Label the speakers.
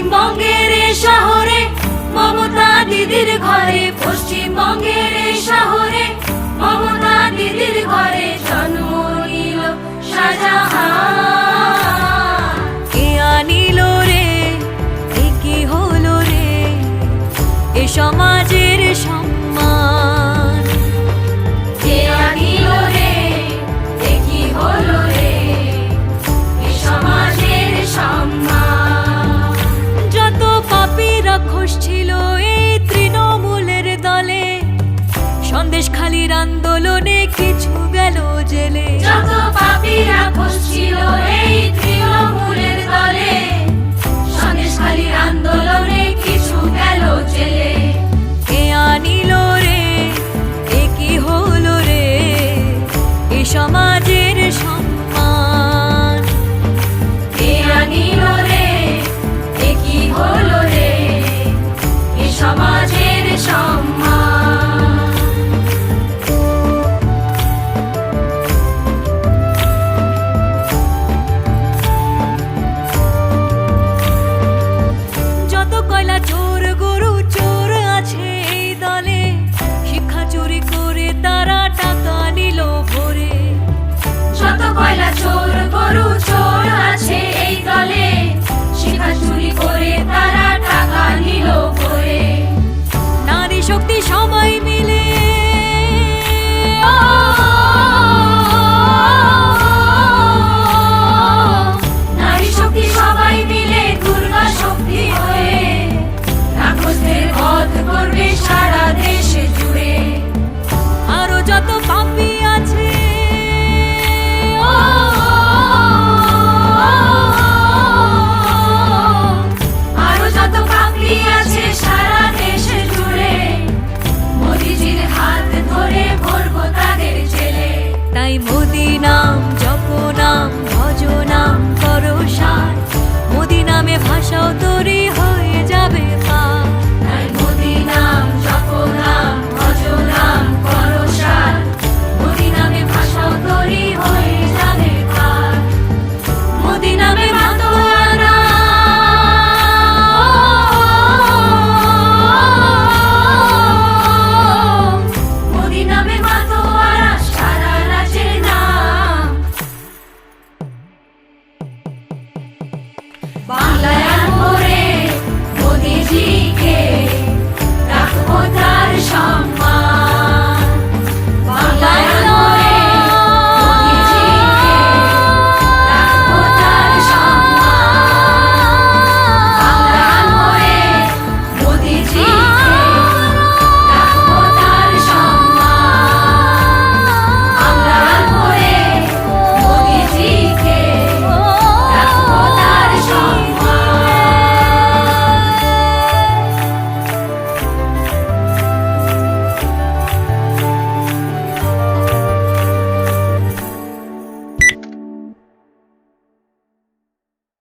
Speaker 1: পশ্চিমবঙ্গের শহরে মমতা দিদির ঘরে পশ্চিমবঙ্গের শহরে মমতা দিদির আন্দোলনে কিছু গেল জেলে।
Speaker 2: যত পাপীরা এই তৃণমূলের দলে আন্দোলনে কিছু গেল জেলে।
Speaker 1: এ আনিল রে এ কি হলো রে? এ সমাজের সম্মান।
Speaker 2: এ আনিল রে এ কি হলো রে? এ সমাজের সম্মান।
Speaker 1: মদিনাম জপনাম ভজনাম কর